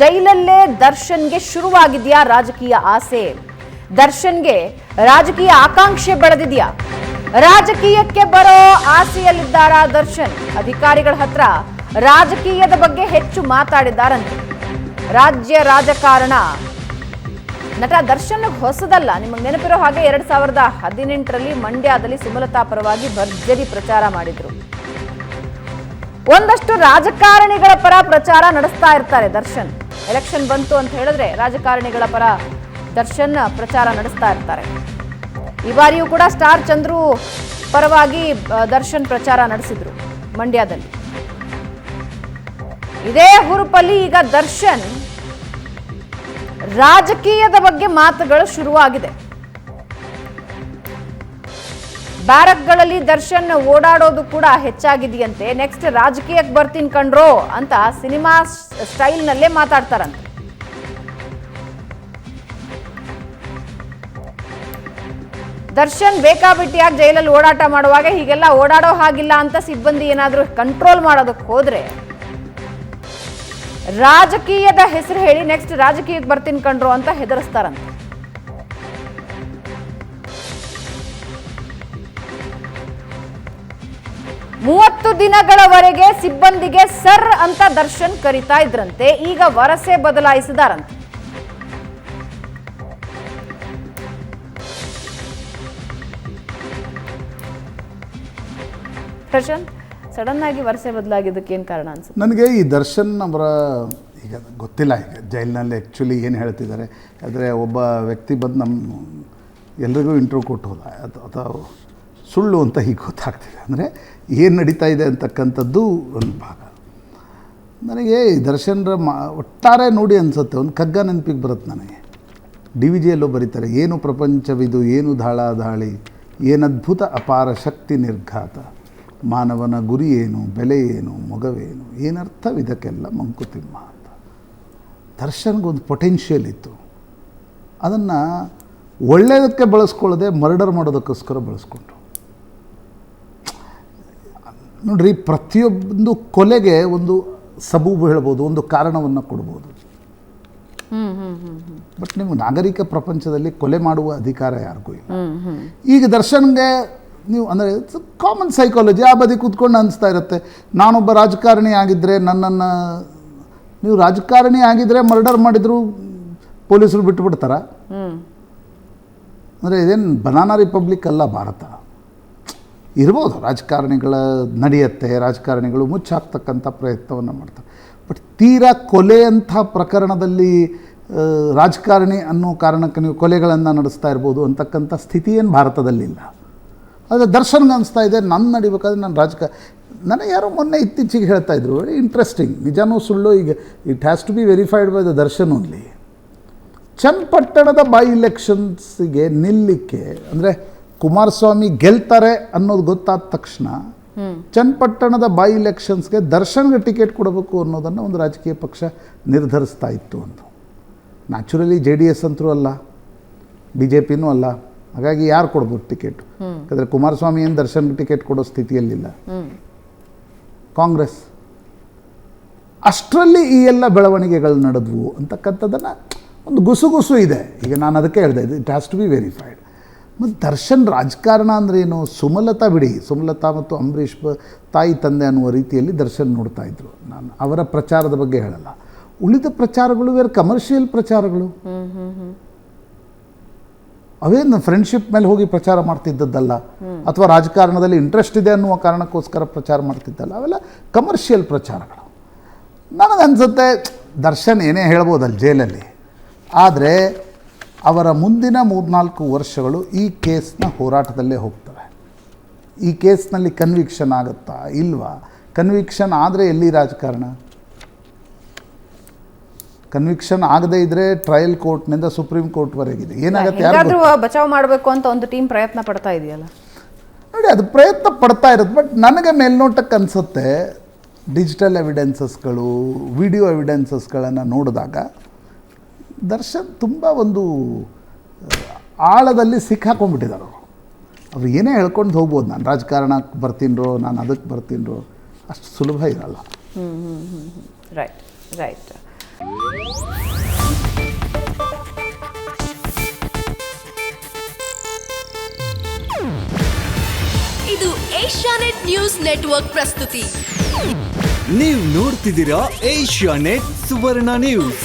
ಜೈಲಲ್ಲೇ ದರ್ಶನ್ಗೆ ಶುರುವಾಗಿದೆಯಾ ರಾಜಕೀಯ ಆಸೆ? ದರ್ಶನ್ಗೆ ರಾಜಕೀಯ ಆಕಾಂಕ್ಷೆ ಬೆಳೆದಿದೆಯಾ ರಾಜಕೀಯಕ್ಕೆ ಬರೋ ಆಸೆಯಲ್ಲಿದ್ದಾರಾ ದರ್ಶನ್? ಅಧಿಕಾರಿಗಳ ಹತ್ರ ರಾಜಕೀಯದ ಬಗ್ಗೆ ಹೆಚ್ಚು ಮಾತಾಡಿದ್ದಾರಂತೆ. ರಾಜ್ಯ ರಾಜಕಾರಣ. ನಟ ದರ್ಶನ್ ಹೊಸದಲ್ಲ, ನಿಮಗೆ ನೆನಪಿರೋ ಹಾಗೆ ಎರಡ್ ಸಾವಿರದ ಹದಿನೆಂಟರಲ್ಲಿ ಮಂಡ್ಯದಲ್ಲಿ ಸುಮಲತಾ ಪರವಾಗಿ ಭರ್ಜರಿ ಪ್ರಚಾರ ಮಾಡಿದ್ರು. ಒಂದಷ್ಟು ರಾಜಕಾರಣಿಗಳ ಪರ ಪ್ರಚಾರ ನಡೆಸ್ತಾ ಇರ್ತಾರೆ ದರ್ಶನ್. ಎಲೆಕ್ಷನ್ ಬಂತು ಅಂತ ಹೇಳಿದ್ರೆ ರಾಜಕಾರಣಿಗಳ ಪರ ದರ್ಶನ್ ಪ್ರಚಾರ ನಡೆಸ್ತಾ ಇರ್ತಾರೆ. ಈ ಬಾರಿಯೂ ಕೂಡ ಸ್ಟಾರ್ ಚಂದ್ರು ಪರವಾಗಿ ದರ್ಶನ್ ಪ್ರಚಾರ ನಡೆಸಿದ್ರು ಮಂಡ್ಯದಲ್ಲಿ. ಇದೇ ಹುರುಪಲ್ಲಿ ಈಗ ದರ್ಶನ್ ರಾಜಕೀಯದ ಬಗ್ಗೆ ಮಾತುಗಳು ಶುರುವಾಗಿದೆ. ಬ್ಯಾರಕ್ಗಳಲ್ಲಿ ದರ್ಶನ್ ಓಡಾಡೋದು ಕೂಡ ಹೆಚ್ಚಾಗಿದೆಯಂತೆ. ನೆಕ್ಸ್ಟ್ ರಾಜಕೀಯಕ್ಕೆ ಬರ್ತೀನಿ ಕಂಡ್ರೋ ಅಂತ ಸಿನಿಮಾ ಸ್ಟೈಲ್ನಲ್ಲೇ ಮಾತಾಡ್ತಾರಂತೆ. ದರ್ಶನ್ ಬೇಕಾಬಿಟ್ಟಿಯಾಗಿ ಜೈಲಲ್ಲಿ ಓಡಾಟ ಮಾಡುವಾಗ? ಹೀಗೆಲ್ಲ ಓಡಾಡೋ ಹಾಗಿಲ್ಲ ಅಂತ ಸಿಬ್ಬಂದಿ ಏನಾದರೂ ಕಂಟ್ರೋಲ್ ಮಾಡೋದಕ್ಕೆ ಹೋದ್ರೆ? ರಾಜಕೀಯದ ಹೆಸರು ಹೇಳಿ ನೆಕ್ಸ್ಟ್ ರಾಜಕೀಯಕ್ಕೆ ಬರ್ತೀನಿ ಕಂಡ್ರು ಅಂತ ಹೆದರಿಸ್ತಾರಂತೆ. ಮೂವತ್ತು ದಿನಗಳವರೆಗೆ ಸಿಬ್ಬಂದಿಗೆ ಸರ್ ಅಂತ ದರ್ಶನ್ ಕರಿತಾ ಇದ್ರಂತೆ, ಈಗ ವರಸೆ ಬದಲಾಯಿಸಿದಾರಂತೆ. ಪ್ರಶಾಂತ್ ಸಡನ್ ಆಗಿ ವರಸೆ ಬದಲಾಗಿದ್ದಕ್ಕೆ ಏನು ಕಾರಣ ಅನ್ಸುತ್ತೆ? ನನಗೆ ಈ ದರ್ಶನ್ ಅವರ, ಈಗ ಗೊತ್ತಿಲ್ಲ, ಈಗ ಜೈಲಿನಲ್ಲಿ ಆ್ಯಕ್ಚುಲಿ ಏನು ಹೇಳ್ತಿದ್ದಾರೆ, ಆದರೆ ಒಬ್ಬ ವ್ಯಕ್ತಿ ಬಂದು ನಮ್ಮ ಎಲ್ರಿಗೂ ಇಂಟ್ರ್ಯೂ ಕೊಟ್ಟು ಹೋದ, ಅಥವಾ ಸುಳ್ಳು ಅಂತ ಹೀಗೆ ಗೊತ್ತಾಗ್ತಿದೆ. ಅಂದರೆ ಏನು ನಡೀತಾ ಇದೆ ಅಂತಕ್ಕಂಥದ್ದು ಒಂದು ಭಾಗ. ನನಗೆ ದರ್ಶನರ ಮಾ, ಒಟ್ಟಾರೆ ನೋಡಿ ಅನಿಸುತ್ತೆ. ಒಂದು ಕಗ್ಗ ನೆನಪಿಗೆ ಬರುತ್ತೆ ನನಗೆ. ಡಿ ವಿ ಜಿಯಲ್ಲೂ ಬರೀತಾರೆ, ಏನು ಪ್ರಪಂಚವಿದು, ಏನು ದಾಳ ದಾಳಿ ಏನದ್ಭುತ ಅಪಾರ ಶಕ್ತಿ ನಿರ್ಘಾತ, ಮಾನವನ ಗುರಿ ಏನು, ಬೆಲೆ ಏನು, ಮೊಗವೇನು ಏನರ್ಥವಿದಕ್ಕೆಲ್ಲ ಮಂಕುತಿಮ್ಮ ಅಂತ. ದರ್ಶನ್ಗೊಂದು ಪೊಟೆನ್ಷಿಯಲ್ ಇತ್ತು. ಅದನ್ನು ಒಳ್ಳೆಯದಕ್ಕೆ ಬಳಸ್ಕೊಳ್ಳದೆ ಮರ್ಡರ್ ಮಾಡೋದಕ್ಕೋಸ್ಕರ ಬಳಸ್ಕೊಂಡ್ರು. ನೋಡ್ರಿ ಪ್ರತಿಯೊಂದು ಕೊಲೆಗೆ ಒಂದು ಸಬೂಬು ಹೇಳ್ಬೋದು ಒಂದು ಕಾರಣವನ್ನು ಕೊಡ್ಬೋದು. ಬಟ್ ನೀವು ನಾಗರಿಕ ಪ್ರಪಂಚದಲ್ಲಿ ಕೊಲೆ ಮಾಡುವ ಅಧಿಕಾರ ಯಾರಿಗೂ ಇಲ್ಲ. ಈಗ ದರ್ಶನ್ಗೆ ನೀವು ಅಂದರೆ ಕಾಮನ್ ಸೈಕಾಲಜಿ ಆ ಬದಿ ಕೂತ್ಕೊಂಡು ಅನಿಸ್ತಾ ಇರುತ್ತೆ. ನಾನೊಬ್ಬ ರಾಜಕಾರಣಿ ಆಗಿದ್ದರೆ ನನ್ನನ್ನು ನೀವು ರಾಜಕಾರಣಿ ಆಗಿದ್ದರೆ ಮರ್ಡರ್ ಮಾಡಿದ್ರು ಪೊಲೀಸರು ಬಿಟ್ಟುಬಿಡ್ತಾರ ಅಂದರೆ ಇದೇನು ಬನಾನಾ ರಿಪಬ್ಲಿಕ್ ಅಲ್ಲ ಭಾರತ. ಇರ್ಬೋದು. ರಾಜಕಾರಣಿಗಳ ನಡೆಯುತ್ತೆ, ರಾಜಕಾರಣಿಗಳು ಮುಚ್ಚಾಕ್ತಕ್ಕಂಥ ಪ್ರಯತ್ನವನ್ನು ಮಾಡ್ತಾರೆ. ಬಟ್ ತೀರಾ ಕೊಲೆ ಅಂಥ ಪ್ರಕರಣದಲ್ಲಿ ರಾಜಕಾರಣಿ ಅನ್ನೋ ಕಾರಣಕ್ಕೆ ನೀವು ಕೊಲೆಗಳನ್ನು ನಡೆಸ್ತಾ ಇರ್ಬೋದು ಅಂತಕ್ಕಂಥ ಸ್ಥಿತಿ ಏನು ಭಾರತದಲ್ಲಿಲ್ಲ. ಆದರೆ ದರ್ಶನ್ಗೆ ಅನಿಸ್ತಾ ಇದೆ ನನ್ನ ನಡಿಬೇಕಾದ್ರೆ ನಾನು ರಾಜಕ, ನನಗೆ ಯಾರೋ ಮೊನ್ನೆ ಇತ್ತೀಚೆಗೆ ಹೇಳ್ತಾ ಇದ್ರು ವೆರಿ ಇಂಟ್ರೆಸ್ಟಿಂಗ್ ನಿಜಾನೂ ಸುಳ್ಳು, ಈಗ it has to be verified by the Darshan only ಚನ್ನಪಟ್ಟಣದ by ಇಲೆಕ್ಷನ್ಸಿಗೆ ನಿಲ್ಲಿಕ್ಕೆ, ಅಂದರೆ ಕುಮಾರಸ್ವಾಮಿ ಗೆಲ್ತಾರೆ ಅನ್ನೋದು ಗೊತ್ತಾದ ತಕ್ಷಣ ಚನ್ನಪಟ್ಟಣದ ಬೈ ಇಲೆಕ್ಷನ್ಸ್ಗೆ ದರ್ಶನ್ಗೆ ಟಿಕೆಟ್ ಕೊಡಬೇಕು ಅನ್ನೋದನ್ನು ಒಂದು ರಾಜಕೀಯ ಪಕ್ಷ ನಿರ್ಧರಿಸ್ತಾ ಇತ್ತು ಅಂತ ನ್ಯಾಚುರಲಿ ಜೆ ಡಿ ಎಸ್ ಅಂತರೂ ಅಲ್ಲ ಬಿ ಜೆ ಪಿನೂ ಅಲ್ಲ. ಹಾಗಾಗಿ ಯಾರು ಕೊಡ್ಬೋದು ಟಿಕೆಟ್? ಯಾಕಂದರೆ ಕುಮಾರಸ್ವಾಮಿ ಏನು ದರ್ಶನ್ಗೆ ಟಿಕೆಟ್ ಕೊಡೋ ಸ್ಥಿತಿಯಲ್ಲಿಲ್ಲ. ಕಾಂಗ್ರೆಸ್. ಅಷ್ಟರಲ್ಲಿ ಈ ಎಲ್ಲ ಬೆಳವಣಿಗೆಗಳು ನಡೆದ್ವು ಅಂತಕ್ಕಂಥದ್ದನ್ನು ಒಂದು ಗುಸುಗುಸು ಇದೆ. ಈಗ ನಾನು ಅದಕ್ಕೆ ಹೇಳಿದೆ it has to be verified ಮತ್ತು ದರ್ಶನ್ ರಾಜಕಾರಣ ಅಂದ್ರೇನು ಸುಮಲತಾ ಬಿಡಿ. ಸುಮಲತಾ ಮತ್ತು ಅಂಬರೀಷ್ ತಾಯಿ ತಂದೆ ಅನ್ನುವ ರೀತಿಯಲ್ಲಿ ದರ್ಶನ್ ನೋಡ್ತಾ ಇದ್ರು. ನಾನು ಅವರ ಪ್ರಚಾರದ ಬಗ್ಗೆ ಹೇಳಲ್ಲ. ಉಳಿದ ಪ್ರಚಾರಗಳು ಬೇರೆ ಕಮರ್ಷಿಯಲ್ ಪ್ರಚಾರಗಳು. ಅವೇನು ಫ್ರೆಂಡ್ಶಿಪ್ ಮೇಲೆ ಹೋಗಿ ಪ್ರಚಾರ ಮಾಡ್ತಿದ್ದದ್ದಲ್ಲ. ಅಥವಾ ರಾಜಕಾರಣದಲ್ಲಿ ಇಂಟ್ರೆಸ್ಟ್ ಇದೆ ಅನ್ನುವ ಕಾರಣಕ್ಕೋಸ್ಕರ ಪ್ರಚಾರ ಮಾಡ್ತಿದ್ದಲ್ಲ. ಅವೆಲ್ಲ ಕಮರ್ಷಿಯಲ್ ಪ್ರಚಾರಗಳು. ನನಗನ್ಸುತ್ತೆ, ದರ್ಶನ್ ಏನೇ ಹೇಳ್ಬೋದಲ್ಲ ಜೈಲಲ್ಲಿ. ಆದರೆ ಅವರ ಮುಂದಿನ ಮೂರ್ನಾಲ್ಕು ವರ್ಷಗಳು ಈ ಕೇಸ್ನ ಹೋರಾಟದಲ್ಲೇ ಹೋಗ್ತವೆ. ಈ ಕೇಸ್ನಲ್ಲಿ ಕನ್ವಿಕ್ಷನ್ ಆಗುತ್ತಾ ಇಲ್ವಾ? ಕನ್ವಿಕ್ಷನ್ ಆದರೆ ಎಲ್ಲಿ ರಾಜಕಾರಣ? ಕನ್ವಿಕ್ಷನ್ ಆಗದೇ ಇದ್ರೆ ಟ್ರಯಲ್ ಕೋರ್ಟ್ನಿಂದ ಸುಪ್ರೀಂ ಕೋರ್ಟ್ವರೆಗಿದೆ ಏನಾಗುತ್ತೆ ಬಚಾವ್ ಮಾಡಬೇಕು ಅಂತ ಒಂದು ಟೀಮ್ ಪ್ರಯತ್ನ ಪಡ್ತಾ ಇದೆಯಲ್ಲ? ನೋಡಿ ಅದು ಪ್ರಯತ್ನ ಪಡ್ತಾ ಇರುತ್ತೆ ಬಟ್ ನನಗೆ ಮೇಲ್ನೋಟಕ್ಕೆ ಅನಿಸುತ್ತೆ ಡಿಜಿಟಲ್ ಎವಿಡೆನ್ಸಸ್ಗಳು ವಿಡಿಯೋ ಎವಿಡೆನ್ಸಸ್ಗಳನ್ನು ನೋಡಿದಾಗ ದರ್ಶನ್ ತುಂಬ ಒಂದು ಆಳದಲ್ಲಿ ಸಿಕ್ಕಾಕೊಂಡ್ಬಿಟ್ಟಿದ್ದಾರೆ ಅವರು. ಅವ್ರು ಏನೇ ಹೇಳ್ಕೊಂಡು ಹೋಗ್ಬೋದು ನಾನು ರಾಜಕಾರಣಕ್ಕೆ ಬರ್ತೀನಿ ನಾನು ಅದಕ್ಕೆ ಬರ್ತೀನಿ ಅಷ್ಟು ಸುಲಭ ಇರಲ್ಲ. ರೈಟ್ ರೈಟ್ ಇದು ಏಷ್ಯಾನೆಟ್ ನ್ಯೂಸ್ ನೆಟ್ವರ್ಕ್ ಪ್ರಸ್ತುತಿ. ನೀವು ನೋಡ್ತಿದ್ದೀರಾ ಏಷ್ಯಾನೆಟ್ ಸುವರ್ಣ ನ್ಯೂಸ್.